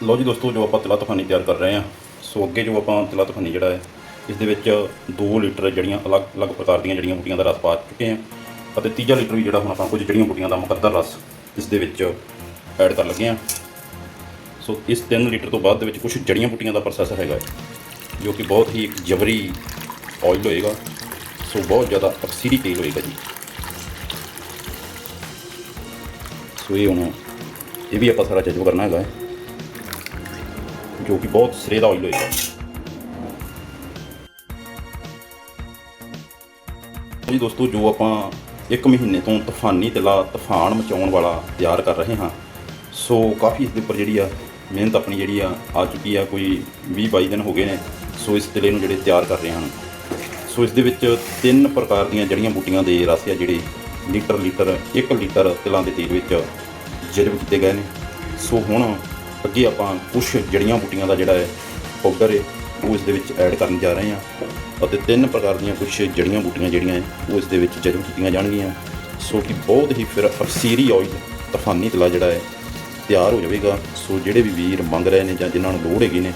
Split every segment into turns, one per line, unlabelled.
ਲਓ ਜੀ ਦੋਸਤੋ, ਜੋ ਆਪਾਂ ਤਿਲਾ ਤਫਾਨੀ ਤਿਆਰ ਕਰ ਰਹੇ ਹਾਂ, ਸੋ ਅੱਗੇ ਜੋ ਆਪਾਂ ਤਿਲਾ ਤਫਾਨੀ ਜਿਹੜਾ ਹੈ, ਇਸ ਦੇ ਵਿੱਚ 2 ਲੀਟਰ ਜਿਹੜੀਆਂ ਅਲੱਗ-ਅਲੱਗ ਪ੍ਰਕਾਰ ਦੀਆਂ ਜੜੀਆਂ ਬੂਟੀਆਂ ਦਾ ਰਸ ਪਾ ਚੁੱਕੇ ਹਾਂ ਅਤੇ ਤੀਜਾ ਲੀਟਰ ਵੀ ਜਿਹੜਾ ਹੁਣ ਆਪਾਂ ਕੁਝ ਜੜੀਆਂ ਬੂਟੀਆਂ ਦਾ ਮੁਕੱਦਰ ਰਸ ਇਸ ਦੇ ਵਿੱਚ ਐਡ ਕਰਨ ਲੱਗੇ ਹਾਂ। ਸੋ ਇਸ 3 ਲੀਟਰ ਤੋਂ ਬਾਅਦ ਦੇ ਵਿੱਚ ਕੁਝ ਜੜੀਆਂ ਬੂਟੀਆਂ ਦਾ ਪ੍ਰੋਸੈਸ ਹੈਗਾ ਜੋ ਕਿ ਬਹੁਤ ਹੀ ਇੱਕ ਜਬਰੀ ਆਇਲ ਹੋਏਗਾ। ਸੋ ਬਹੁਤ ਜ਼ਿਆਦਾ ਅਕਸੀਰੀ ਤੇਲ ਹੋਏਗਾ ਜੀ। ਸੋ ਇਹ ਹੁਣ, ਇਹ ਵੀ ਆਪਾਂ ਸਾਰਾ ਜਜ਼ਬ ਕਰਨਾ ਹੈਗਾ ਜੋ ਕਿ ਬਹੁਤ ਸਿਰੇ ਦਾ ਆਇਲ ਹੋਏਗਾ। ਜੀ ਦੋਸਤੋ, ਜੋ ਆਪਾਂ ਇੱਕ ਮਹੀਨੇ ਤੋਂ ਤੂਫਾਨੀ ਤਿਲਾ ਤੂਫਾਨ ਮਚਾਉਣ ਵਾਲਾ ਤਿਆਰ ਕਰ ਰਹੇ ਹਾਂ, ਸੋ ਕਾਫੀ ਇਸ ਦੇ ਉੱਪਰ ਜਿਹੜੀ ਆ ਮਿਹਨਤ ਆਪਣੀ ਜਿਹੜੀ ਆ ਆ ਚੁੱਕੀ ਆ। ਕੋਈ 20 22 ਦਿਨ ਹੋ ਗਏ ਨੇ, ਸੋ ਇਸ ਤਿਲੇ ਨੂੰ ਜਿਹੜੇ ਤਿਆਰ ਕਰ ਰਹੇ ਹਨ ਸੋ ਇਸ ਦੇ ਵਿੱਚ ਤਿੰਨ ਪ੍ਰਕਾਰ ਦੀਆਂ ਜੜੀਆਂ ਬੂਟੀਆਂ ਦੇ ਰਸ ਆ ਜਿਹੜੇ ਲੀਟਰ ਲੀਟਰ 1 ਲੀਟਰ ਤਿਲਾਂ ਦੇ ਤੇਲ ਵਿੱਚ ਜਜ਼ਬ ਕੀਤੇ ਗਏ ਨੇ। ਸੋ ਹੁਣ ਅੱਗੇ ਆਪਾਂ ਕੁਝ ਜੜੀਆਂ ਬੂਟੀਆਂ ਦਾ ਜਿਹੜਾ ਹੈ ਪਾਊਡਰ ਹੈ, ਉਹ ਇਸ ਦੇ ਵਿੱਚ ਐਡ ਕਰਨ ਜਾ ਰਹੇ ਹਾਂ ਅਤੇ ਤਿੰਨ ਪ੍ਰਕਾਰ ਦੀਆਂ ਕੁਝ ਜੜੀਆਂ ਬੂਟੀਆਂ ਜਿਹੜੀਆਂ ਹੈ, ਉਹ ਇਸ ਦੇ ਵਿੱਚ ਜਜ਼ਬ ਕੀਤੀਆਂ ਜਾਣਗੀਆਂ। ਸੋ ਕਿ ਬਹੁਤ ਹੀ ਫਿਰ ਅਫਸੀਰੀ ਆਇਲ ਤੂਫਾਨੀ ਤਲਾ ਜਿਹੜਾ ਹੈ, ਤਿਆਰ ਹੋ ਜਾਵੇਗਾ। ਸੋ ਜਿਹੜੇ ਵੀ ਵੀਰ ਮੰਗ ਰਹੇ ਨੇ ਜਾਂ ਜਿਨ੍ਹਾਂ ਨੂੰ ਲੋੜ ਹੈਗੀ ਨੇ,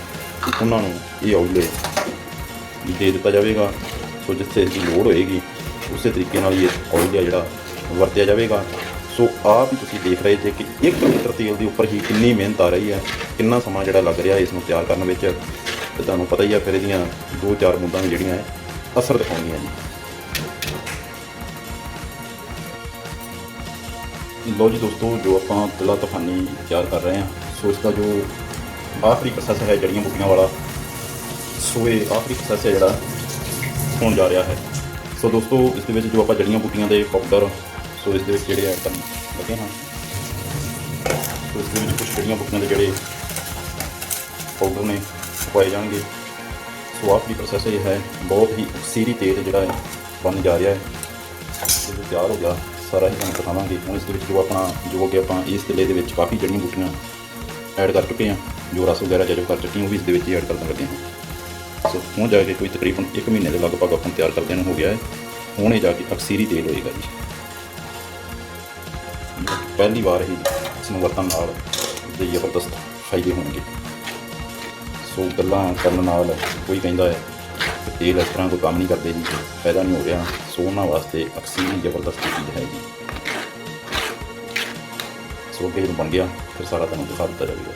ਉਹਨਾਂ ਨੂੰ ਇਹ ਆਇਲ ਦੇ ਦਿੱਤਾ ਜਾਵੇਗਾ। ਸੋ ਜਿੱਥੇ ਇਸ ਦੀ ਲੋੜ ਹੋਏਗੀ, ਉਸੇ ਤਰੀਕੇ ਨਾਲ ਇਹ ਆਇਲ ਆ ਜਿਹੜਾ ਵਰਤਿਆ ਜਾਵੇਗਾ। ਸੋ ਆਪ ਹੀ ਤੁਸੀਂ ਦੇਖ ਰਹੇ ਜੇ ਕਿ 1 ਲੀਟਰ ਤੇਲ ਦੇ ਉੱਪਰ ਹੀ ਕਿੰਨੀ ਮਿਹਨਤ ਆ ਰਹੀ ਹੈ, ਕਿੰਨਾ ਸਮਾਂ ਜਿਹੜਾ ਲੱਗ ਰਿਹਾ ਇਸ ਨੂੰ ਤਿਆਰ ਕਰਨ ਵਿੱਚ। ਤੇ ਤੁਹਾਨੂੰ ਪਤਾ ਹੀ ਆ ਫਿਰ ਇਹਦੀਆਂ ਦੋ ਚਾਰ ਮੁੱਦਾਂ ਵੀ ਜਿਹੜੀਆਂ ਹੈ ਅਸਰ ਦਿਖਾਉਂਦੀਆਂ ਜੀ ਲੋ ਜੀ ਦੋਸਤੋ, ਜੋ ਆਪਾਂ ਤਿਲਾ ਤੂਫਾਨੀ ਤਿਆਰ ਕਰ ਰਹੇ ਹਾਂ, ਸੋ ਇਸ ਦਾ ਜੋ ਆਖਰੀ ਪ੍ਰੋਸੈਸ ਹੈ ਜੜੀਆਂ ਬੂਟੀਆਂ ਵਾਲਾ, ਸੋ ਇਹ ਆਖਰੀ ਪ੍ਰੋਸੈਸ ਹੈ ਜਿਹੜਾ ਹੋਣ ਜਾ ਰਿਹਾ ਹੈ। ਸੋ ਦੋਸਤੋ, ਇਸ ਦੇ ਵਿੱਚ ਜੋ ਆਪਾਂ ਜੜੀਆਂ ਬੂਟੀਆਂ ਦੇ ਪਾਊਡਰ ਸੋ ਇਸ ਦੇ ਵਿੱਚ ਜਿਹੜੇ ਐਡ ਕਰਨ ਲੱਗੇ ਹਾਂ ਸੋ ਇਸ ਦੇ ਵਿੱਚ ਕੁਝ ਜੜੀਆਂ ਬੂਟੀਆਂ ਦੇ ਜਿਹੜੇ ਪਾਊਡਰ ਨੇ ਪਾਏ ਜਾਣਗੇ। ਸੋ ਆਖਰੀ ਪ੍ਰੋਸੈਸ ਇਹ ਹੈ, ਬਹੁਤ ਹੀ ਅਕਸੀਰੀ ਤੇਲ ਜਿਹੜਾ ਹੈ ਬਣ ਜਾ ਰਿਹਾ ਹੈ। ਜਦੋਂ ਤਿਆਰ ਹੋ ਗਿਆ, ਸਾਰਾ ਹੀ ਤੁਹਾਨੂੰ ਦਿਖਾਵਾਂਗੇ। ਹੁਣ ਇਸ ਦੇ ਵਿੱਚ ਜੋ ਆਪਣਾ, ਜੋ ਕਿ ਆਪਾਂ ਇਸ ਤਿਲੇ ਦੇ ਵਿੱਚ ਕਾਫੀ ਜੜੀਆਂ ਬੂਟੀਆਂ ਐਡ ਕਰ ਚੁੱਕੇ ਹਾਂ, ਜੋ ਰਸ ਵਗੈਰਾ ਜਜਬ ਕਰ ਚੁੱਕੇ ਹਾਂ, ਉਹ ਵੀ ਇਸ ਦੇ ਵਿੱਚ ਹੀ ਐਡ ਕਰ ਲੱਗੇ ਹਾਂ। ਸੋ ਹੁਣ ਜਾ ਕੇ ਕੋਈ ਤਕਰੀਬਨ 1 ਮਹੀਨੇ ਦੇ ਲਗਭਗ ਆਪਾਂ ਤਿਆਰ ਕਰਦੇ ਨੂੰ ਹੋ ਗਿਆ ਹੈ। ਹੁਣ ਇਹ ਜਾ ਕੇ ਅਕਸੀਰੀ ਤੇਲ ਹੋਏਗਾ ਜੀ। ਪਹਿਲੀ ਵਾਰ ਹੀ ਇਸ ਨੂੰ ਵਰਤਣ ਨਾਲ ਦੇ ਜ਼ਬਰਦਸਤ ਫਾਇਦੇ ਹੋਣਗੇ। ਸੋ ਗੱਲਾਂ ਕਰਨ ਨਾਲ ਕੋਈ ਕਹਿੰਦਾ ਹੈ ਤੇਲ ਇਸ ਤਰ੍ਹਾਂ ਕੋਈ ਕੰਮ ਨਹੀਂ ਕਰਦੇ ਜੀ ਫਾਇਦਾ ਨਹੀਂ ਹੋ ਰਿਹਾ। ਸੋ ਉਹਨਾਂ ਵਾਸਤੇ ਅਕਸੀਜਨ ਜ਼ਬਰਦਸਤ ਚੀਜ਼ ਹੈ ਜੀ। ਸੋ ਅੱਗੇ ਬਣ ਗਿਆ, ਫਿਰ ਸਾਰਾ ਤੁਹਾਨੂੰ ਦਿਖਾ ਦਿੱਤਾ ਜਾਵੇਗਾ।